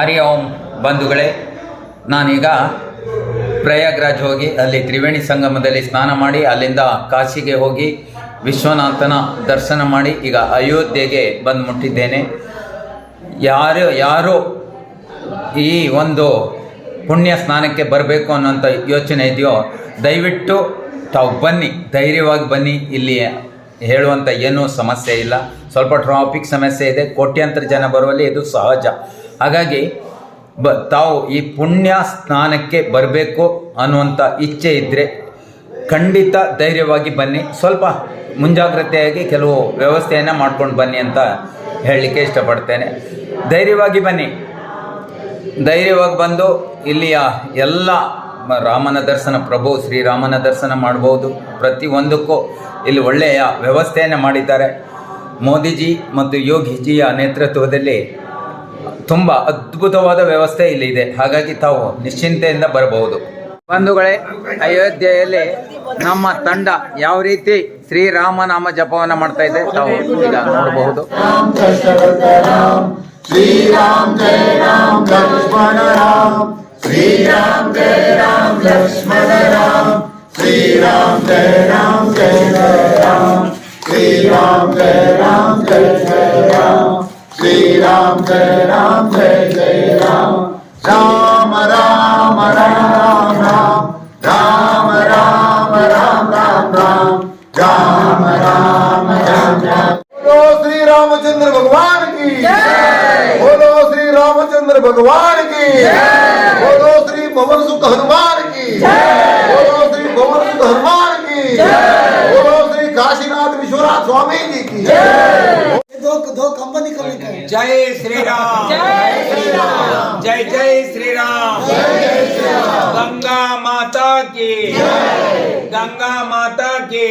ಹರಿ ಓಂ ಬಂಧುಗಳೇ, ನಾನೀಗ ಪ್ರಯಾಗ್ರಾಜ್ ಹೋಗಿ ಅಲ್ಲಿ ತ್ರಿವೇಣಿ ಸಂಗಮದಲ್ಲಿ ಸ್ನಾನ ಮಾಡಿ ಅಲ್ಲಿಂದ ಕಾಶಿಗೆ ಹೋಗಿ ವಿಶ್ವನಾಥನ ದರ್ಶನ ಮಾಡಿ ಈಗ ಅಯೋಧ್ಯೆಗೆ ಬಂದು ಮುಟ್ಟಿದ್ದೇನೆ ಯಾರು ಯಾರು ಈ ಒಂದು ಪುಣ್ಯ ಸ್ನಾನಕ್ಕೆ ಬರಬೇಕು ಅನ್ನೋಂಥ ಯೋಚನೆ ಇದೆಯೋ, ದಯವಿಟ್ಟು ತಾವು ಬನ್ನಿ, ಧೈರ್ಯವಾಗಿ ಬನ್ನಿ, ಇಲ್ಲಿ ಹೇಳುವಂಥ ಏನೂ ಸಮಸ್ಯೆ ಇಲ್ಲ. ಸ್ವಲ್ಪ ಟ್ರಾಫಿಕ್ ಸಮಸ್ಯೆ ಇದೆ, ಕೋಟ್ಯಂತರ ಜನ ಬರುವಲ್ಲಿ ಇದು ಸಹಜ. ಹಾಗಾಗಿ ಬ ತಾವು ಈ ಪುಣ್ಯ ಸ್ನಾನಕ್ಕೆ ಬರಬೇಕು ಅನ್ನುವಂಥ ಇಚ್ಛೆ ಇದ್ದರೆ ಖಂಡಿತ ಧೈರ್ಯವಾಗಿ ಬನ್ನಿ. ಸ್ವಲ್ಪ ಮುಂಜಾಗ್ರತೆಯಾಗಿ ಕೆಲವು ವ್ಯವಸ್ಥೆಯನ್ನು ಮಾಡ್ಕೊಂಡು ಬನ್ನಿ ಅಂತ ಹೇಳಲಿಕ್ಕೆ ಇಷ್ಟಪಡ್ತೇನೆ. ಧೈರ್ಯವಾಗಿ ಬನ್ನಿ. ಧೈರ್ಯವಾಗಿ ಬಂದು ಇಲ್ಲಿಯ ಎಲ್ಲ ರಾಮನ ದರ್ಶನ, ಪ್ರಭು ಶ್ರೀರಾಮನ ದರ್ಶನ ಮಾಡ್ಬೋದು. ಪ್ರತಿಯೊಂದಕ್ಕೂ ಇಲ್ಲಿ ಒಳ್ಳೆಯ ವ್ಯವಸ್ಥೆಯನ್ನು ಮಾಡಿದ್ದಾರೆ. ಮೋದಿಜಿ ಮತ್ತು ಯೋಗಿಜಿಯ ನೇತೃತ್ವದಲ್ಲಿ ತುಂಬ ಅದ್ಭುತವಾದ ವ್ಯವಸ್ಥೆ ಇಲ್ಲಿ ಇದೆ ಹಾಗಾಗಿ ತಾವು ನಿಶ್ಚಿಂತೆಯಿಂದ ಬರಬಹುದು. ಬಂಧುಗಳೇ ಅಯೋಧ್ಯೆಯಲ್ಲಿ ನಮ್ಮ ತಂಡ ಯಾವ ರೀತಿ ಶ್ರೀರಾಮನಾಮ ಜಪವನ್ನು ಮಾಡ್ತಾ ಇದೆ ತಾವು ಈಗ ನೋಡಬಹುದು. ಶ್ರೀರಾಮ್ ಜಯ ರಾಮ್ ಲಕ್ಷ್ಮಣ ರಾಮ್ ಶ್ರೀರಾಮ್ ಜಯ ರಾಮ್ ಲಕ್ಷ್ಮಣ ಶ್ರೀರಾಮ್ ಜಯ ರಾಮ್ ಜಯ ರಾಮ್ ಶ್ರೀರಾಮ್ ಜಯ ರಾಮ್ ಜಯ ರಾಮ್. श्री राम जय राम, जय जय राम। राम राम राम राम। राम राम राम राम राम। राम राम राम राम। बोलो श्री रामचंद्र भगवान की बोलो श्री रामचंद्र भगवान की बोलो श्री पवन सुख हनुमान की बोलो श्री पवन सुख हनुमान की बोलो श्री काशीनाथ विश्वनाथ स्वामी जी की दो दो कंपनी का लिखा है। जय श्री राम जय श्री राम जय जय श्री राम गंगा माता की। गंगा माता की।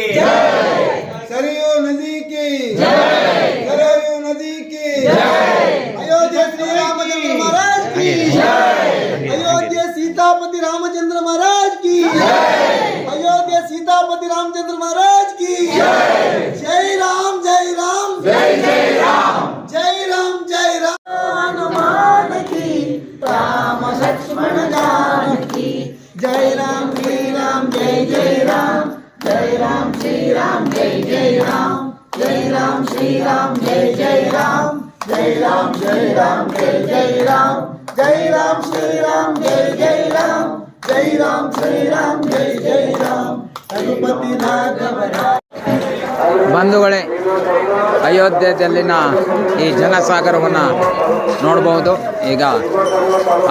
जय जय राम जय राम श्री राम जय जय राम जय राम श्री राम जय जय राम जय राम श्री राम जय जय राम जय राम श्री राम जय जय राम रघुपति राघव राम ಬಂಧುಗಳೇ ಅಯೋಧ್ಯೆಯಲ್ಲಿನ ಈ ಜನಸಾಗರವನ್ನು ನೋಡಬಹುದು ಈಗ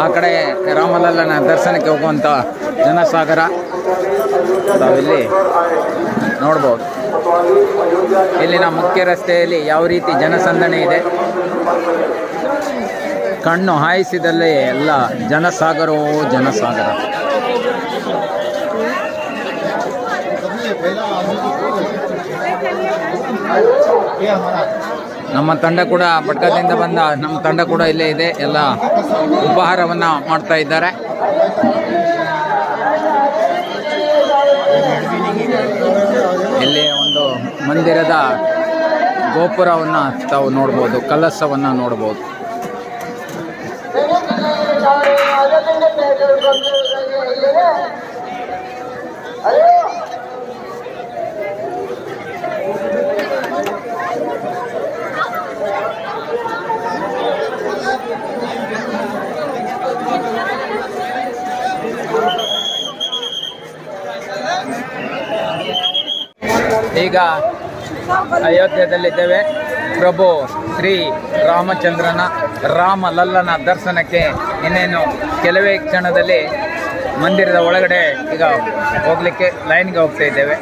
ಆ ಕಡೆ ರಾಮಲಲ್ಲನ ದರ್ಶನಕ್ಕೆ ಹೋಗುವಂಥ ಜನಸಾಗರ ನಾವಿಲ್ಲಿ ನೋಡ್ಬೋದು ಇಲ್ಲಿನ ಮುಖ್ಯ ರಸ್ತೆಯಲ್ಲಿ ಯಾವ ರೀತಿ ಜನಸಂದಣಿ ಇದೆ? ಕಣ್ಣು ಹಾಯಿಸಿದಲ್ಲೇ ಎಲ್ಲ ಜನಸಾಗರವೋ ಜನಸಾಗರ? ನಮ್ಮ ತಂಡ ಕೂಡ ಬಟ್ಕದಿಂದ ಬಂದ ನಮ್ಮ ತಂಡ ಕೂಡ ಇಲ್ಲೇ ಇದೆ. ಎಲ್ಲ ಉಪಹಾರವನ್ನು ಮಾಡ್ತಾ ಇದ್ದಾರೆ ಇಲ್ಲಿ ಒಂದು ಮಂದಿರದ ಗೋಪುರವನ್ನ ತಾವು ನೋಡ್ಬೋದು ಕಲಸವನ್ನು ನೋಡ್ಬೋದು. ಈಗ ಅಯೋಧ್ಯೆಯಲ್ಲಿದ್ದೇವೆ. ಪ್ರಭು ಶ್ರೀ ರಾಮಚಂದ್ರನ ರಾಮ ಲಲ್ಲನ ದರ್ಶನಕ್ಕೆ ಇನ್ನೇನು ಕೆಲವೇ ಕ್ಷಣದಲ್ಲಿ ಮಂದಿರದ ಒಳಗಡೆ ಈಗ ಹೋಗಲಿಕ್ಕೆ ಲೈನ್ಗೆ ಹೋಗ್ತಾ ಇದ್ದೇವೆ.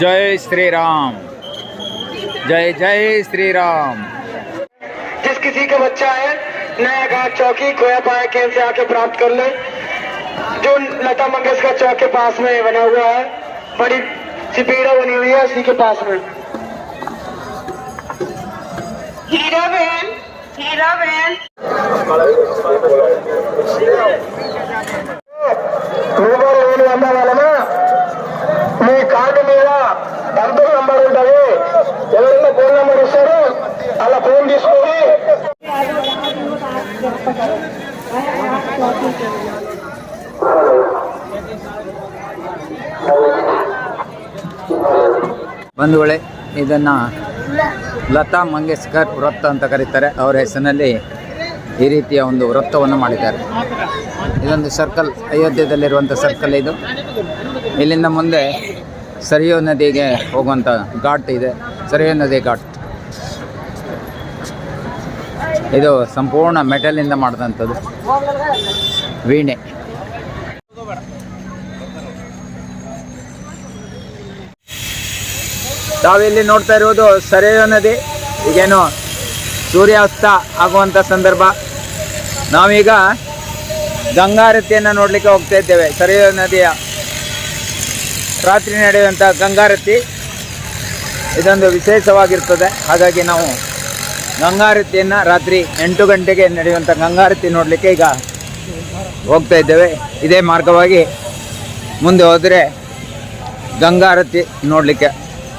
जय श्री राम। जय जय श्री राम। जिस किसी का बच्चा है नया घाट चौकी खोया पाया केंद्र से आके प्राप्त कर ले। जो लता मंगेशकर चौक के पास में बना हुआ है बड़ी सिपीड़ा बनी हुई है उसी के पास में। हीरा बहन हीरा बहन। वाला ಒಂದು ಬಂಧುಗಳೇ, ಇದನ್ನ ಲತಾ ಮಂಗೇಶ್ಕರ್ ವೃತ್ತ ಅಂತ ಕರೀತಾರೆ. ಅವರ ಹೆಸರಿನಲ್ಲಿ ಈ ರೀತಿಯ ಒಂದು ವೃತ್ತವನ್ನು ಮಾಡಿದ್ದಾರೆ. ಇದೊಂದು ಸರ್ಕಲ್ ಅಯೋಧ್ಯೆಯಲ್ಲಿರುವಂಥ ಸರ್ಕಲ್ ಇದು. ಇಲ್ಲಿಂದ ಮುಂದೆ ಸರಿಯೋ ನದಿಗೆ ಹೋಗುವಂಥ ಘಾಟ್ ಇದೆ. ಸರಿಯೋ ನದಿ ಘಾಟ್. ಇದು ಸಂಪೂರ್ಣ ಮೆಟಲಿಂದ ಮಾಡಿದಂಥದ್ದು. ವೀಣೆ. ತಾವಿಲ್ಲಿ ನೋಡ್ತಾ ಇರುವುದು ಸರೆಯೋ ನದಿ. ಈಗೇನು ಸೂರ್ಯಾಸ್ತ ಆಗುವಂಥ ಸಂದರ್ಭ. ನಾವೀಗ ಗಂಗಾರತಿಯನ್ನು ನೋಡಲಿಕ್ಕೆ ಹೋಗ್ತಾ ಇದ್ದೇವೆ. ಸರೆಯೋ ನದಿಯ ರಾತ್ರಿ ನಡೆಯುವಂಥ ಗಂಗಾರತಿ ಇದೊಂದು ವಿಶೇಷವಾಗಿರ್ತದೆ. ಹಾಗಾಗಿ ನಾವು ಗಂಗಾರತಿಯನ್ನು ರಾತ್ರಿ ಎಂಟು ಗಂಟೆಗೆ ನಡೆಯುವಂಥ ಗಂಗಾರತಿ ನೋಡಲಿಕ್ಕೆ ಈಗ ಹೋಗ್ತಾ ಇದ್ದೇವೆ. ಇದೇ ಮಾರ್ಗವಾಗಿ ಮುಂದೆ ಹೋದರೆ ಗಂಗಾರತಿ ನೋಡಲಿಕ್ಕೆ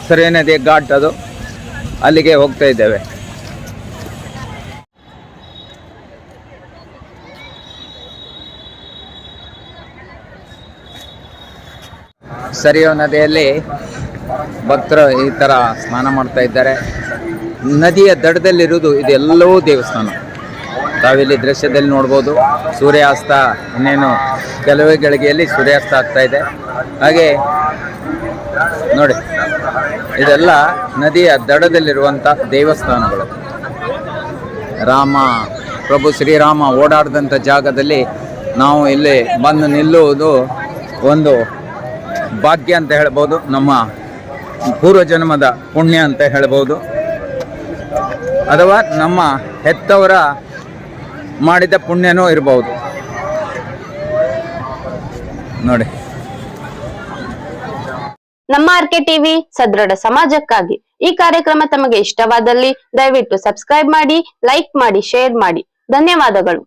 ಸರಿ ನದಿ ಘಾಟ್ ಅದು. ಅಲ್ಲಿಗೆ ಹೋಗ್ತಾ ಇದ್ದೇವೆ. ಸರಿಯೋ ನದಿಯಲ್ಲಿ ಭಕ್ತರು ಈ ಥರ ಸ್ನಾನ ಮಾಡ್ತಾ ಇದ್ದಾರೆ. ನದಿಯ ದಡದಲ್ಲಿರುವುದು ಇದೆಲ್ಲವೂ ದೇವಸ್ಥಾನ. ತಾವಿಲ್ಲಿ ದೃಶ್ಯದಲ್ಲಿ ನೋಡ್ಬೋದು, ಸೂರ್ಯಾಸ್ತ, ಇನ್ನೇನು ಕೆಲವೇ ಗಳಿಗೆಯಲ್ಲಿ ಸೂರ್ಯಾಸ್ತ ಆಗ್ತಾ ಇದೆ. ಹಾಗೆ ನೋಡಿ, ಇದೆಲ್ಲ ನದಿಯ ದಡದಲ್ಲಿರುವಂಥ ದೇವಸ್ಥಾನಗಳು. ರಾಮ, ಪ್ರಭು ಶ್ರೀರಾಮ ಓಡಾಡಿದಂಥ ಜಾಗದಲ್ಲಿ ನಾವು ಇಲ್ಲಿ ಬಂದು ನಿಲ್ಲುವುದು ಒಂದು ಭಾಗ್ಯ ಅಂತ ಹೇಳ್ಬೋದು, ನಮ್ಮ ಪೂರ್ವಜನ್ಮದ ಪುಣ್ಯ ಅಂತ ಹೇಳ್ಬೋದು. ಅಥವಾ ನಮ್ಮ ಹೆತ್ತವರ ಮಾಡಿದ ಪುಣ್ಯನೂ ಇರಬಹುದು ನೋಡಿ. ನಮ್ಮ ಆರ್ಕೆ ಟಿವಿ ಸದೃಢ ಸಮಾಜಕ್ಕಾಗಿ ಈ ಕಾರ್ಯಕ್ರಮ ತಮಗೆ ಇಷ್ಟವಾದಲ್ಲಿ ದಯವಿಟ್ಟು ಸಬ್ಸ್ಕ್ರೈಬ್ ಮಾಡಿ, ಲೈಕ್ ಮಾಡಿ, ಶೇರ್ ಮಾಡಿ. ಧನ್ಯವಾದಗಳು.